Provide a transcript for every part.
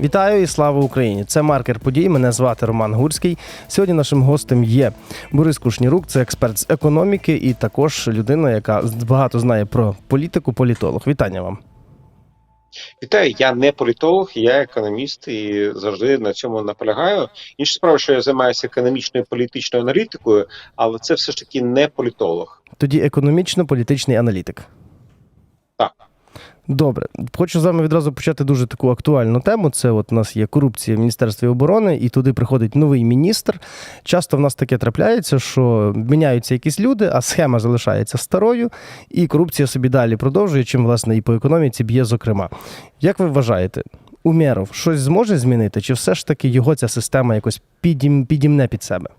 Вітаю і слава Україні! Це маркер подій. Мене звати Роман Гурський. Сьогодні нашим гостем є Борис Кушнірук, це експерт з економіки і також людина, яка багато знає про політику, політолог. Вітання вам. Вітаю, я не політолог, я економіст і завжди на цьому наполягаю. Інша справа, що я займаюся економічною політичною аналітикою, але це все ж таки не політолог. Тоді економічно-політичний аналітик. Так. Добре, хочу з вами відразу почати дуже таку актуальну тему. Це от у нас є корупція в Міністерстві оборони, і туди приходить новий міністр. Часто в нас таке трапляється, що міняються якісь люди, а схема залишається старою, і корупція собі далі продовжує, чим власне і по економіці б'є, зокрема. Як ви вважаєте, Умєров щось зможе змінити, чи все ж таки його ця система якось підім, підімне під себе?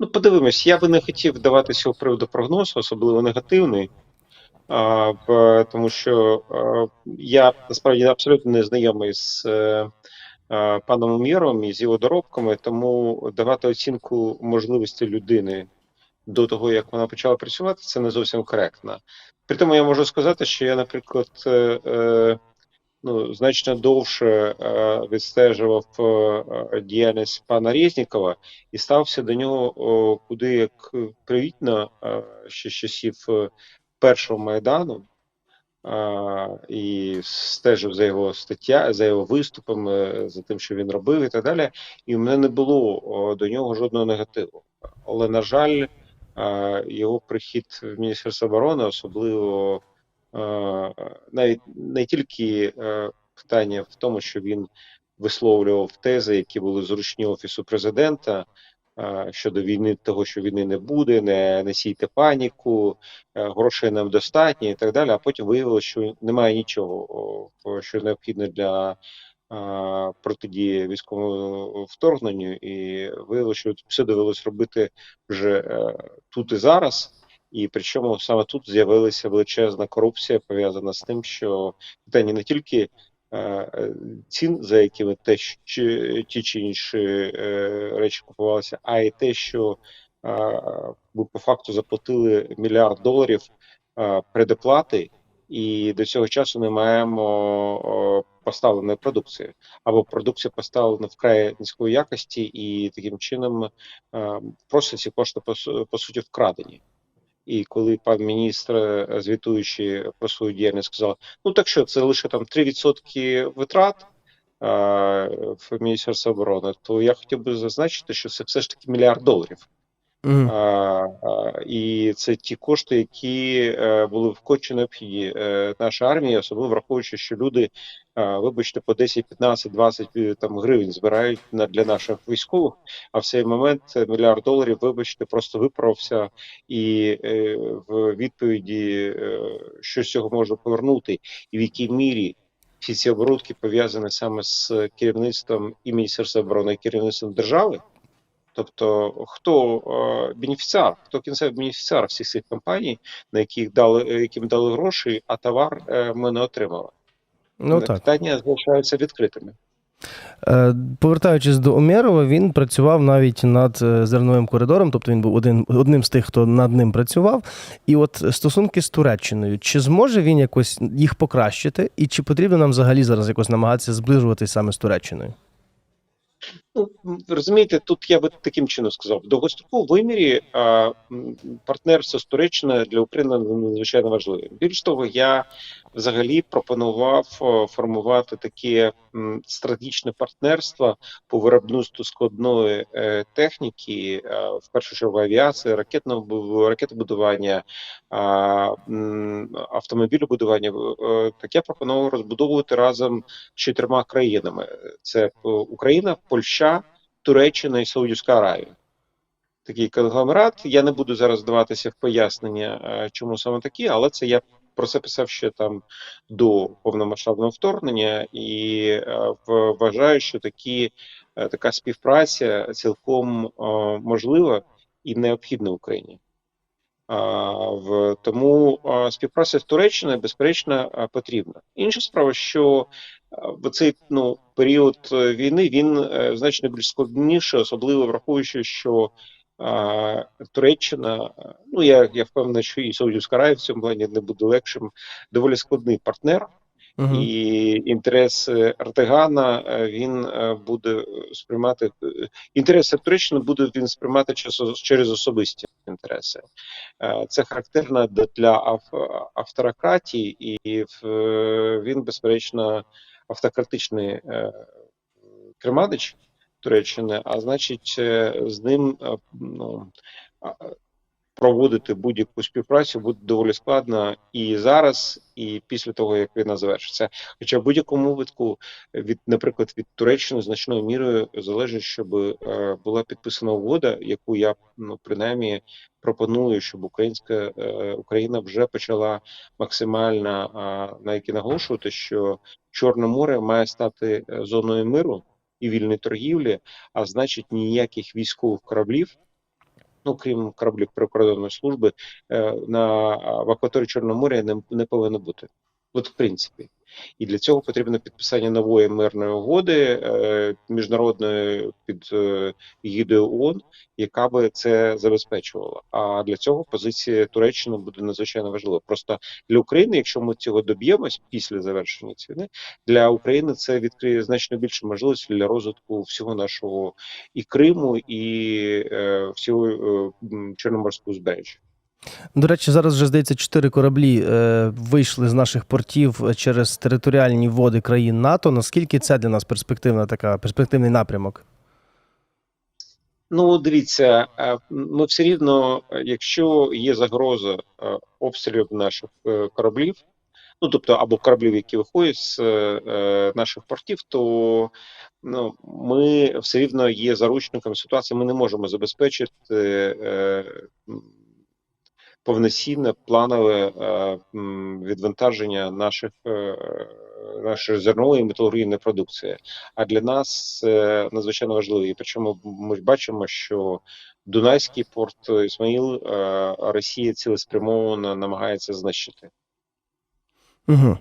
Ну, подивимось, я би не хотів давати з цього приводу прогноз, особливо негативний. Тому що я насправді абсолютно не знайомий з е, паном Умєровим і з його доробками, тому давати оцінку можливості людини до того, як вона почала працювати, це не зовсім коректно. При тому я можу сказати, що я, наприклад, е, е, ну, значно довше відстежував діяльність пана Резнікова і стався до нього куди як привітно ще з часів першого майдану. е, І стежив за його стаття, за його виступами, за тим, що він робив, і так далі. І в мене не було до нього жодного негативу. Але, на жаль, е, його прихід в Міністерство оборони, особливо е, навіть не тільки е, питання в тому, що він висловлював тези, які були зручні офісу президента е, щодо війни, того, що війни не буде, не, не сійте паніку, е, грошей нам достатньо і так далі. А потім виявилося, що немає нічого, що необхідно для е, протидії військовому вторгненню, і виявилося, що все довелось робити вже е, тут і зараз. І причому саме тут з'явилася величезна корупція, пов'язана з тим, що питання не тільки е, е, цін, за якими те, ті чи інші е, речі купувалися, а й те, що е, ви по факту заплатили мільярд доларів е, предоплати, і до цього часу не маємо поставленої продукції, або продукція поставлена вкрай низької якості, і таким чином е, просто ці кошти по суті вкрадені. І коли пан міністр, е, звітуючи про свою діяльність, сказав: ну так що це лише там 3% витрат а, в Міністерстві оборони, то я хотів би зазначити, що це все ж таки мільярд доларів. Мгм. А, а, і це ті кошти, які е, були вкотче необхідні е, нашій армії, особливо враховуючи, що люди, е, вибачте, по 10, 15, 20 е, там гривень збирають на для наших військових. А в цей момент е, мільярд доларів, вибачте, просто виправився, і е, в відповіді, е, що з цього можна повернути, і в якій мірі. Всі ці оборудки пов'язані саме з керівництвом і Міністерства оборони, і керівництвом держави. Тобто, хто е, бенефіціар, хто кінцевий бенефіціар всіх цих компаній, на яких дали е, яким дали гроші, а товар е, ми не отримали. Ну так. Питання залишаються відкритими. Е, Повертаючись до Умєрова, він працював навіть над е, зерновим коридором, тобто він був один, одним з тих, хто над ним працював. І от стосунки з Туреччиною, чи зможе він якось їх покращити, і чи потрібно нам взагалі зараз якось намагатися зближуватись саме з Туреччиною? Ну розумієте, тут я би таким чином сказав: в довгостроковому вимірі м, партнерство з для України надзвичайно важливе. Більш того, я взагалі пропонував формувати таке стратегічне партнерство по виробництву складної е, техніки, в першу чергу авіації, ракетного ракетобудування, а, автомобілебудування. Е, Так я пропонував розбудовувати разом з чотирма країнами: це е, Україна, Польща, Туреччина і Саудівська Аравія. Такий конгломерат. Я не буду зараз вдаватися в пояснення, е, чому саме такі, але це я про це писав ще там до повномасштабного вторгнення, і е, вважаю, що такі, е, така співпраця цілком можлива і необхідна Україні. Тому співпраця з Туреччиною безперечно потрібна. Інша справа, що в цей ну період е, війни він е, значно більш складніший, особливо враховуючи, що а, Туреччина, е, ну я, я впевнений, що і Саудівська Аравія в цьому плані не буде легшим, доволі складний партнер. Мгм. і інтерес е, він буде сприймати інтереси Туреччини буде він сприймати через, особисті інтереси. Це характерно для ав- авторократії, і він, безперечно, автократичний е, Туреччини, а значить, е, з ним е, ну, проводити будь-яку співпрацю буде доволі складно і зараз, і після того, як війна завершиться. Хоча в будь-якому випадку від, наприклад, від Туреччини значною мірою залежить, щоб е, була підписана угода, яку я ну принаймні пропоную, щоб українська е, Україна вже почала максимально а, на які наголошувати, що Чорне море має стати е, зоною миру і вільної торгівлі, а значить ніяких військових кораблів. Ну, крім кораблів прикордонної служби, е, на в акваторії Чорного моря не, не повинно бути. От, в принципі, і для цього потрібно підписання нової мирної угоди е, міжнародної під е, ООН, яка би це забезпечувала. А для цього позиція Туреччини буде надзвичайно важлива. Просто для України, якщо ми цього доб'ємось після завершення цієї війни, для України це відкриє значно більше можливостей для розвитку всього нашого і Криму, і е, всього е, Чорноморського узбережжя. До речі, зараз вже здається, чотири кораблі е, вийшли з наших портів через територіальні води країн НАТО. Наскільки це для нас перспективна така перспективний напрямок? Ну, дивіться, е, ми все рівно, е, якщо є загроза е, обстрілів наших е, кораблів, ну тобто або кораблів, які виходять з е, е, наших портів, то ну, ми все рівно є заручниками ситуації. Ми не можемо забезпечити е, повноцінне планове е, відвантаження наших е, нашої зернової і металургійної продукції. А для нас це надзвичайно важливо. І причому ми бачимо, що Дунайський порт Ісмаїл е, Росія цілеспрямовано намагається знищити. Угу.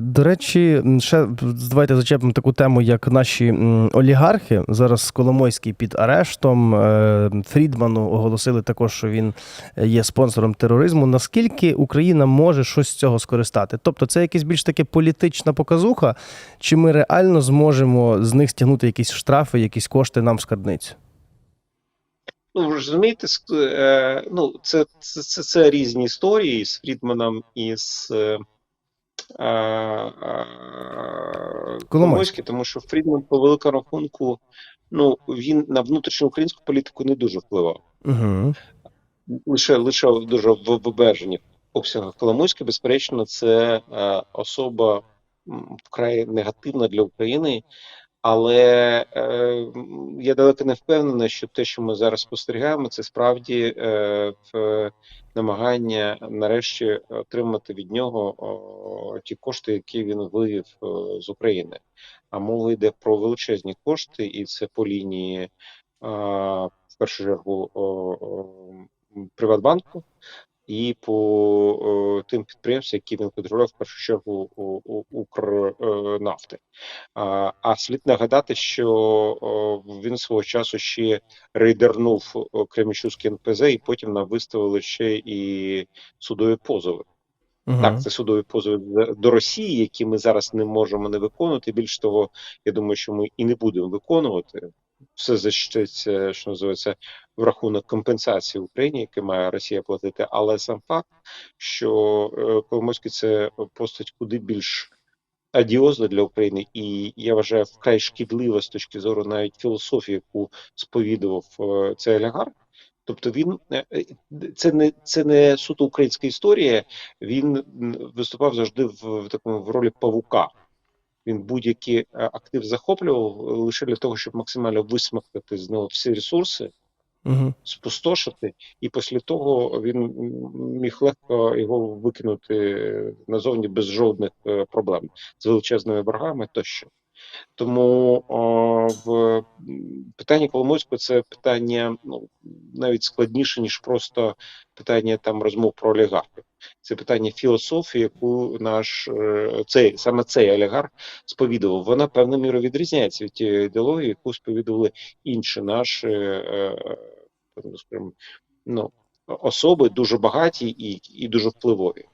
До речі, ще давайте зачепимо таку тему, як наші олігархи. Зараз Коломойський під арештом. Е, Фрідману оголосили також, що він є спонсором тероризму. Наскільки Україна може щось з цього скористати? Тобто, це якась більш таке політична показуха, чи ми реально зможемо з них стягнути якісь штрафи, якісь кошти нам в скарбницю? Ну, ви розумієте, е, ну, це, це, це, це різні історії з Фрідманом і з е, е, Коломойським, тому що Фрідман по великому рахунку, ну, він на внутрішню українську політику не дуже впливав. Угу. лише лише дуже в, обмежених обсягах Коломойський, безперечно, це е, особа вкрай негативна для України. Але е, я далеко не впевнений, що те, що ми зараз спостерігаємо, це справді е, в намагання нарешті отримати від нього о, ті кошти, які він вивів е, з України. А мова йде про величезні кошти, і це по лінії е, в першу чергу о, о, Приватбанку і по о, тим підприємствам, які він контролював в першу чергу Укрнафти. А, а слід нагадати, що він свого часу ще рейдернув Кремічуський НПЗ, і потім нам виставили ще і судові позови. Угу. Так, це судові позови до Росії, які ми зараз не можемо не виконувати. Більш того, я думаю, що ми і не будемо виконувати. Все защититься, що називається, в рахунок компенсації Україні, яке має Росія платити. Але сам факт, що е, Коломойський це постать куди більш адіозна для України, і я вважаю вкрай шкідлива з точки зору навіть філософії, яку сповідував е, цей олігарх. Тобто він е, е, це не це не суто українська історія. Він виступав завжди в, в такому в ролі павука. Він будь-який е, актив захоплював е, лише для того, щоб максимально висмактати з нього всі ресурси, Угу. спустошити, і після того він міг легко його викинути назовні без жодних е, проблем з величезними боргами тощо. Тому о, в м, питанні Коломойського це питання ну, навіть складніше, ніж просто питання там розмов про олігархів. Це питання філософії, яку наш е, цей саме цей олігарх сповідував. Вона певною мірою відрізняється від тієї ідеології, яку сповідували інші наші е, е, скажімо, ну, особи дуже багаті і, і дуже впливові,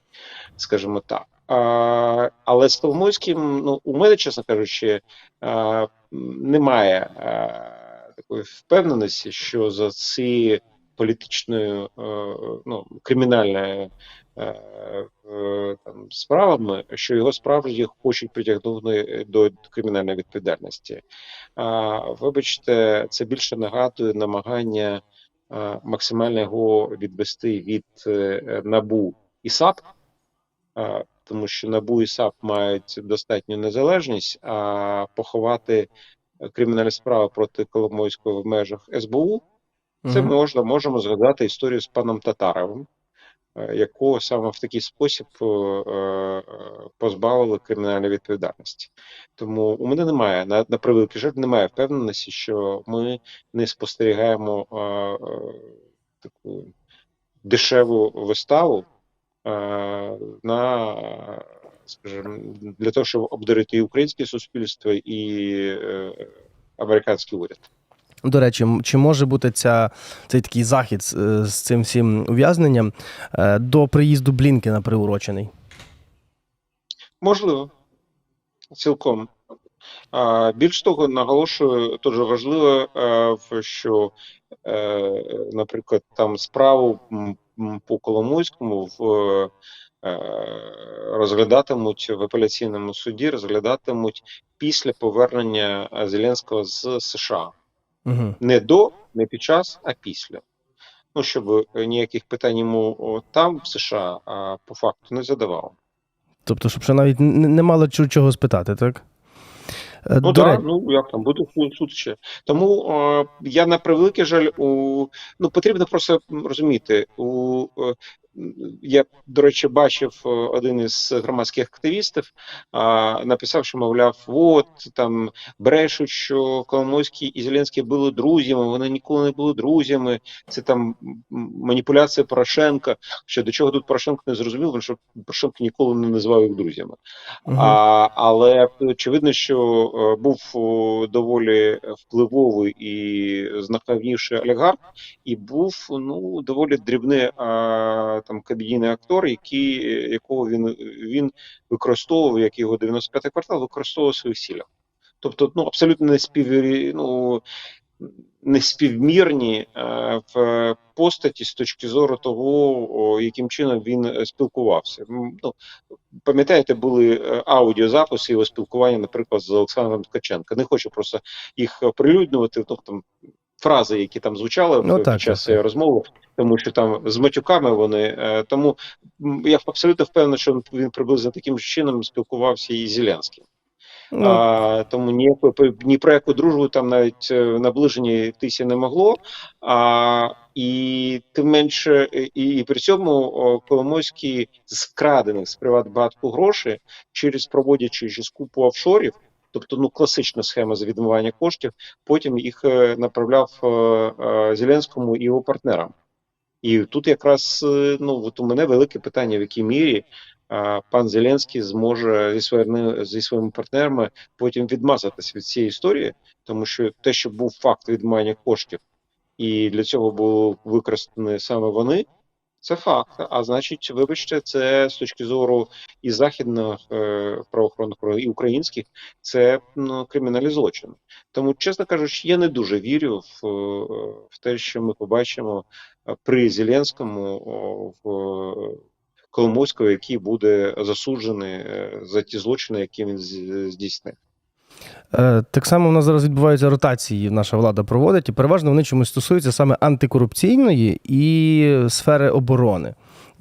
скажімо так. А, але з Коломойським, ну, у мене, чесно кажучи, а, немає а, такої впевненості, що за ці політичною, е, ну, кримінальною е, е, там, справами, що його справді хочуть притягнути до кримінальної відповідальності. А, вибачте, це більше нагадує намагання максимально його відвести від е, НАБУ і САП, тому що НАБУ і САП мають достатню незалежність, а поховати кримінальні справи проти Коломойського в межах СБУ. Це Мгм. можна можемо згадати історію з паном Татаровим, е, якого саме в такий спосіб е, е, позбавили кримінальної відповідальності. Тому у мене немає на, на превеликий жаль, немає впевненості, що ми не спостерігаємо таку дешеву виставу на, скажімо, для того, щоб обдурити і українське суспільство, і американський уряд. До речі, чи може бути ця, цей такий захід з, е, з цим всім ув'язненням е, до приїзду Блінкена приурочений? Можливо, цілком. Більш того, наголошую, дуже важливо, е, що, наприклад, там справу по Коломойському в, розглядатимуть в апеляційному суді, розглядатимуть після повернення Зеленського з США. Угу. Не до, не під час, а після. Ну, щоб ніяких питань йому там, в США, а по факту не задавав. Тобто, щоб ще навіть не мало чого спитати, так? Е, Ну до так, речі, ну як там буде суд, ще. Тому е, я на превеликий жаль, у ну потрібно просто розуміти. У е, я до речі бачив е, один із громадських активістів, а, написав, що мовляв, от там брешуть, що Коломойський і Зеленський були друзями. Вони ніколи не були друзями. Це там маніпуляція Порошенка. Що до чого тут Порошенко не зрозумів, тому що Порошенко ніколи не називав їх друзями. Мгм. А, але очевидно, що е, був доволі впливовий і знаковніший олігарх, і був ну доволі дрібний а, там комедійний актор, який, якого він, він використовував, як його 95-й квартал, використовував своїх цілях. Тобто, ну абсолютно не спів, ну, неспівмірні е, в постаті з точки зору того, яким чином він е, спілкувався. Ну, пам'ятаєте, були е, аудіозаписи його спілкування, наприклад, з Олександром Ткаченко. Не хочу просто їх оприлюднювати, ну, там, фрази, які там звучали Ну, під так, час так, розмови, тому що там з матюками вони. е, Тому я абсолютно впевнений, що він приблизно таким ж чином спілкувався і Зеленським. Ну, А, тому ніякої ні про яку дружбу там навіть е, наближення йтися не могло. А, і тим менше, і, і при цьому Коломойський з вкрадених з Приватбанку грошей через проводячи купу офшорів, тобто ну класична схема з відмивання коштів, потім їх е, направляв е, е, Зеленському і його партнерам. І тут якраз ну от у мене велике питання, в якій мірі пан Зеленський зможе зі своїми зі своїми партнерами потім відмазатись від цієї історії, тому що те, що був факт відмивання коштів, і для цього було використані саме вони. Це факт. А значить, вибачте, це з точки зору і західних е, правоохоронних і українських, це ну, кримінальний злочин. Тому, чесно кажучи, я не дуже вірю в, е, в те, що ми побачимо е, при Зеленському в е, Коломойського, який буде засуджений за ті злочини, які він здійснив. Е, Так само в нас зараз відбуваються ротації, наша влада проводить, і переважно вони чомусь стосуються саме антикорупційної і сфери оборони.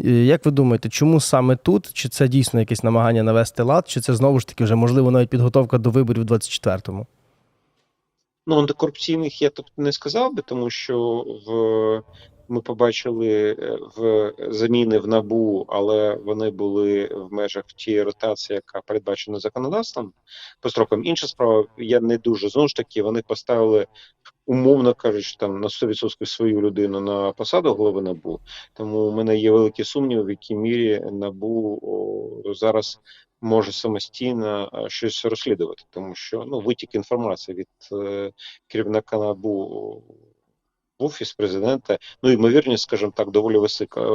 Е, Як ви думаєте, чому саме тут? Чи це дійсно якесь намагання навести лад, чи це знову ж таки вже можливо навіть підготовка до виборів у 24-му? Ну, антикорупційних я тобто не сказав би, тому що в ми побачили е, в заміни в набу, але вони були в межах тієї ротації, яка передбачена законодавством по строкам. Інша справа, я не дуже знову ж таки. Вони поставили, умовно кажучи, там на 100% свою людину на посаду голови набу. Тому у мене є великі сумніви, в якій мірі набу о, зараз може самостійно е, щось розслідувати, тому що ну витік інформації від е, керівника НАБУ в офіс президента. Ну, ймовірність, скажімо так, доволі висока, е,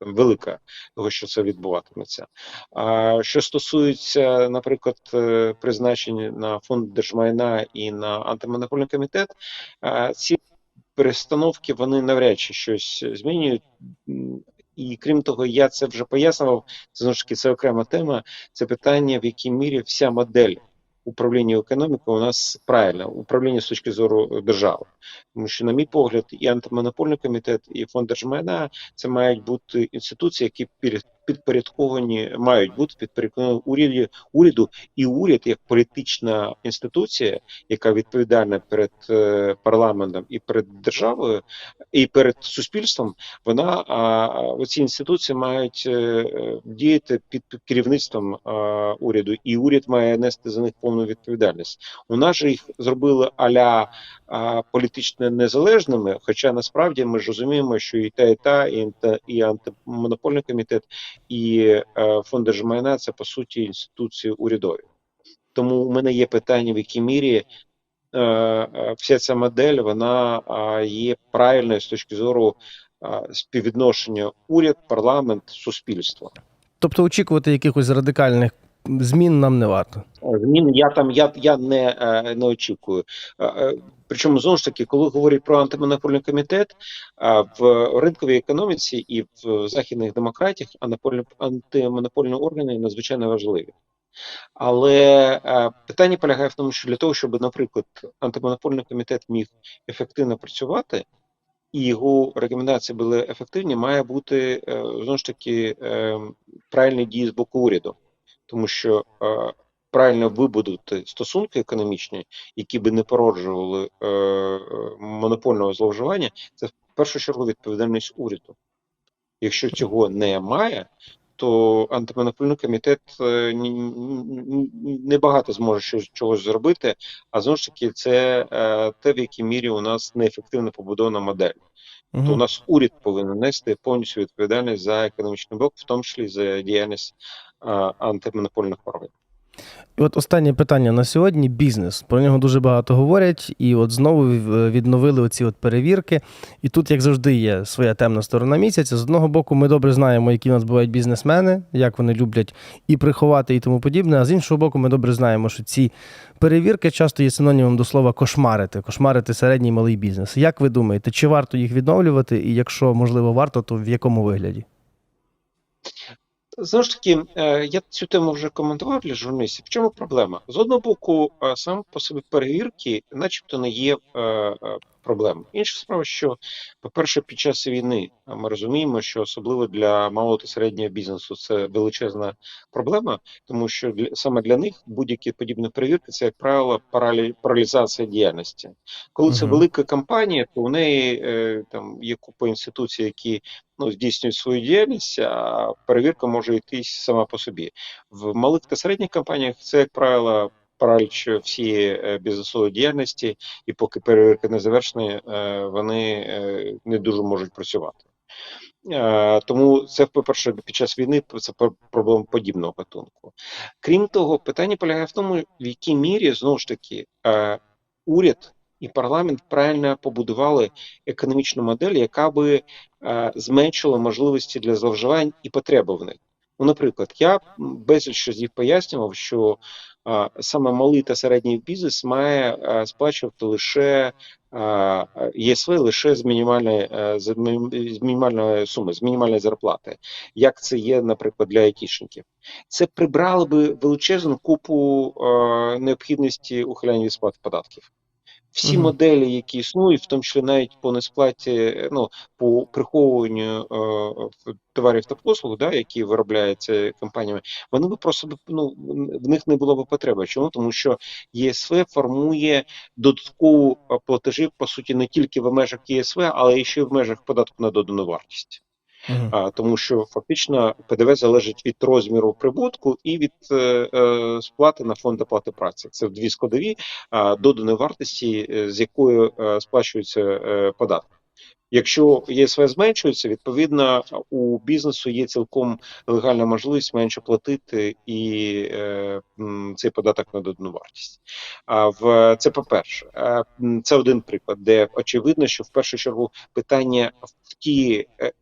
там, велика, того, що це відбуватиметься. А що стосується, наприклад, е, призначень на фонд держмайна і на антимонопольний комітет, е, ці перестановки вони навряд чи щось змінюють. І крім того, я це вже пояснював. Знову ж таки це окрема тема. Це питання, в якій мірі вся модель управління економікою у нас правильне управління з точки зору е, держави. Тому що, на мій погляд, і антимонопольний комітет, і фонд держмайна це мають бути інституції, які підпорядковані, мають бути підпорядковані уряді, уряду, і уряд як політична інституція, яка відповідальна перед е, парламентом і перед державою, і перед суспільством, вона а, оці інституції мають е, діяти під керівництвом уряду, і уряд має нести за них повну відповідальність. У нас же їх зробили аля політично незалежними. Хоча насправді ми ж розуміємо, що і та, і та, і, інте- і антимонопольний комітет, і е, фонд держмайна це по суті інституції урядові. Тому у мене є питання, в якій мірі е, е, вся ця модель вона є правильною з точки зору співвідношення уряд, парламент, суспільство. Тобто очікувати якихось радикальних змін нам не варто. Змін я там я, я не, е, не очікую. Е, е, Причому знову ж таки, коли говорять про антимонопольний комітет, в ринковій економіці і в західних демократіях антимонопольні, органи надзвичайно важливі. Але питання полягає в тому, що для того, щоб, наприклад, антимонопольний комітет міг ефективно працювати, і його рекомендації були ефективні, має бути знову ж таки правильні дії з боку уряду, тому що е, правильно вибудувати стосунки економічні, які би не породжували е, е, монопольного зловживання, це в першу чергу відповідальність уряду. Якщо цього немає, то антимонопольний комітет е, небагато зможе щось- чогось зробити. А знову ж таки, це е, те, в якій мірі у нас неефективно побудована модель. Мгм. То у нас уряд повинен нести повністю відповідальність за економічний блок, в тому числі за діяльність антимонопольних органів. І от останнє питання на сьогодні бізнес. Про нього дуже багато говорять, і от знову відновили оці от перевірки. І тут, як завжди, є своя темна сторона місяця. З одного боку, ми добре знаємо, які у нас бувають бізнесмени, як вони люблять і приховати, і тому подібне. А з іншого боку, ми добре знаємо, що ці перевірки часто є синонімом до слова кошмарити, кошмарити середній і малий бізнес. Як ви думаєте, чи варто їх відновлювати? І якщо можливо варто, то в якому вигляді? Знову ж таки, е, я цю тему вже коментував для журналістів. В чому проблема? З одного боку, е, сам по собі перевірки, начебто, не є е, е. Інша справа, що, по-перше, під час війни ми розуміємо, що особливо для малого та середнього бізнесу це величезна проблема, тому що для, саме для них будь-які подібні перевірки це, як правило, паралі, паралізація діяльності. Коли це велика компанія, то у неї е, там є купа інституцій, які ну, здійснюють свою діяльність, а перевірка може йти сама по собі. В малих та середніх компаніях це, як правило, параліч всієї е, бізнесової діяльності, і поки перевірка не завершена, е, вони е, не дуже можуть працювати. Тому це, по-перше, під час війни це проблема подібного гатунку. Крім того, питання полягає в тому, в якій мірі знову ж таки уряд і парламент правильно побудували економічну модель, яка би е, зменшила можливості для зловживань і потреби в них. Ну, наприклад, я безліч разів пояснював, що е, саме малий та середній бізнес має е, сплачувати лише е, ЄСВ лише з мінімальної е, з мі- з мінімальної суми, з мінімальної зарплати, як це є, наприклад, для айтішників. Це прибрало би величезну купу е, необхідності ухиляння від сплати податків. Всі Мгм. моделі, які існують, в тому числі навіть по несплаті, ну по приховуванню е, товарів та послуг, да, які виробляються компаніями, вони би просто ну в них не було б потреби. Чому? Тому що ЄСВ формує додаткову платежі, по суті, не тільки в межах ЄСВ, але і ще й в межах податку на додану вартість. А, тому що фактично ПДВ залежить від розміру прибутку і від е, е, сплати на фонд оплати праці. Це дві складові а, доданої вартості, е, з якою е, сплачується е, податок. Якщо ЄСВ зменшується, відповідно у бізнесу є цілком легальна можливість менше платити і е, цей податок на додану вартість. А в це по-перше, Е, це один приклад, де очевидно, що в першу чергу питання в ті е,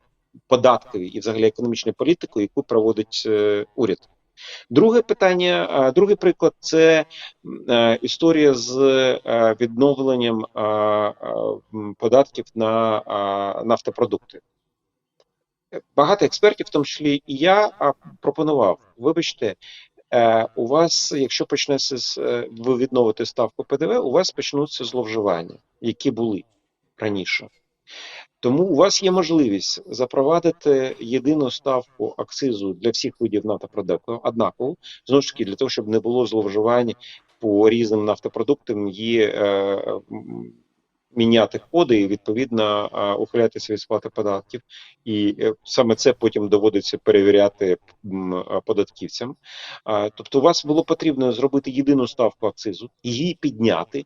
податкові і взагалі економічної політики, яку проводить е, уряд. Друге питання, а, другий приклад це е, історія з е, відновленням податків на нафтопродукти. Багато експертів, в тому числі і я, пропонував: вибачте, е, у вас, якщо почнеться е, ви відновити ставку ПДВ, у вас почнуться зловживання, які були раніше. Тому у вас є можливість запровадити єдину ставку акцизу для всіх видів нафтопродуктів, однаково, знову ж таки, для того, щоб не було зловживань по різним нафтопродуктам, є е, міняти коди і відповідно е, ухилятися від сплати податків. І е, саме це потім доводиться перевіряти податківцям. Е, тобто, у вас було потрібно зробити єдину ставку акцизу, її підняти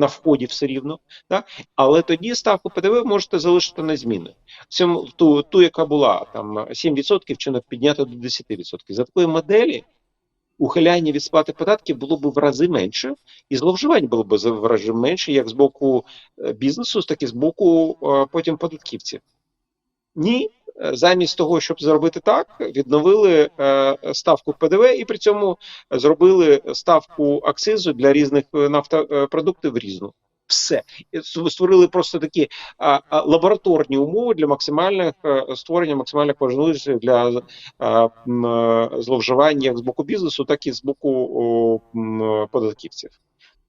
на вході все рівно. Так? Але тоді ставку ПДВ можете залишити на зміни. Ту, ту, яка була там 7% чи не підняти до 10%. За такої моделі ухиляння від сплати податків було б в рази менше, і зловживань було б в рази менше, як з боку е, бізнесу, так і з боку е, потім податківців. Ні, е, замість того, щоб зробити так, відновили е, ставку ПДВ і при цьому зробили ставку акцизу для різних е, нафтопродуктів різну. Все створили просто такі лабораторні умови для максимальних створення максимальних можливостей для е, як з боку бізнесу, так і з боку податківців.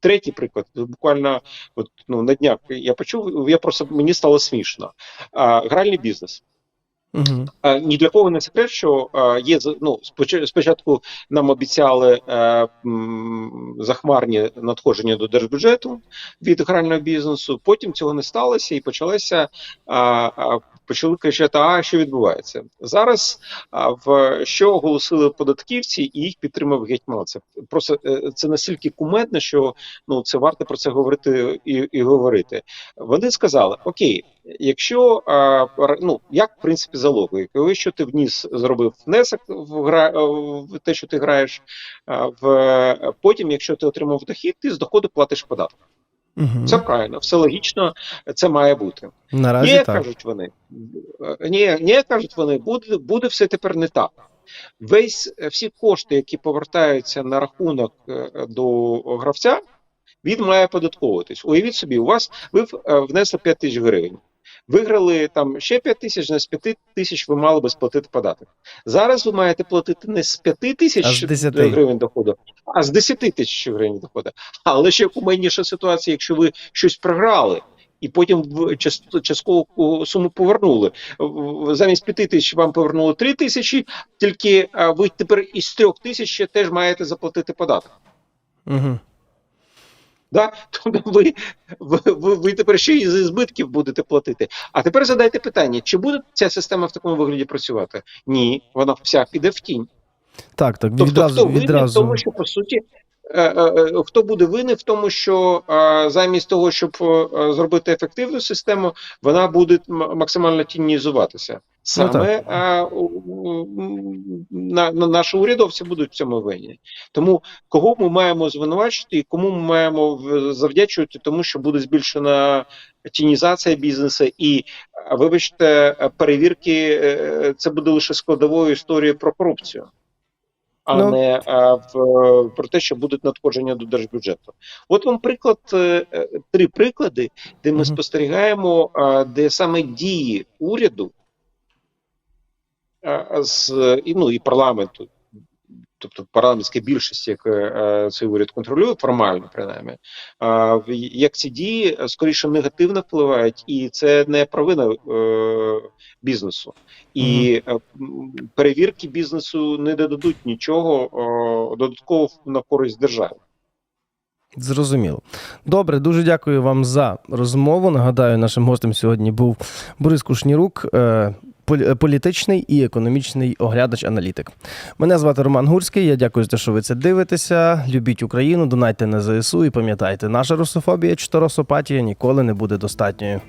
Третій приклад, буквально от, ну, на днях я почув, я просто мені стало смішно. А, гральний бізнес. Угу. Ні для кого не секрет, що є з- ну, споч- спочатку нам обіцяли е, захмарні надходження до держбюджету від грального бізнесу. Потім цього не сталося, і а, почали кричати: а що відбувається зараз? В що оголосили податківці, і їх підтримав гетьман. Це просто е, це настільки кумедно, що ну це варто про це говорити і, і говорити. Вони сказали: Окей, якщо ну як в принципі за логікою, якщо ти вніс зробив внесок в гра в те, що ти граєш, в потім, якщо ти отримав дохід, ти з доходу платиш податок. Угу. Це правильно, все логічно, це має бути. Наразі Ні, так. кажуть вони. Ні, ні, кажуть вони, буде, буде все тепер не так. Весь всі кошти, які повертаються на рахунок е, до гравця, він має податковуватись. Уявіть собі, у вас ви е, внесли 5 тисяч гривень. Виграли там ще 5 тисяч, не з 5 тисяч ви мали би сплатити податок. Зараз ви маєте платити не з 5 тисяч гривень доходу, а з 10 тисяч гривень доходу. Але ще кумедніша ситуація, якщо ви щось програли. І потім часткову суму повернули. Замість 5 тисяч вам повернули 3 тисячі, тільки ви тепер із 3 тисяч ще теж маєте заплатити податок. Угу. Да? Тобто ви, ви, ви, тепер ще і зі збитків будете платити. А тепер задайте питання: чи буде ця система в такому вигляді працювати? Ні, вона вся піде в тінь. Так, так, Тобто, хто винен в відразу. тому, що по суті. Е, е, е, Хто буде винен в тому, що замість того, щоб зробити ефективну систему, вона буде максимально тінізуватися. Саме е, у- у- на, на наші урядовці будуть в цьому винні. Тому кого ми маємо звинувачити і кому ми маємо завдячувати, тому що буде збільшена тінізація бізнесу, і вибачте, перевірки це буде лише складовою історією про корупцію. А Ну. не а, в, про те, що будуть надходження до держбюджету. От вам приклад, е, три приклади, де ми Мгм. спостерігаємо, а, де саме дії уряду а, з і, ну, і парламенту, тобто парламентська більшість, як е, цей уряд контролює, формально принаймні, як ці дії е, скоріше негативно впливають, і це не провина е, бізнесу. І е, перевірки бізнесу не додадуть нічого додатково на користь держави. Зрозуміло. Добре, дуже дякую вам за розмову. Нагадаю, нашим гостем сьогодні був Борис Кушнірук, е, політичний і економічний оглядач-аналітик. Мене звати Роман Гурський. Я дякую за те, що ви це дивитеся. Любіть Україну, донайте на ЗСУ і пам'ятайте, наша русофобія чи росопатія ніколи не буде достатньою.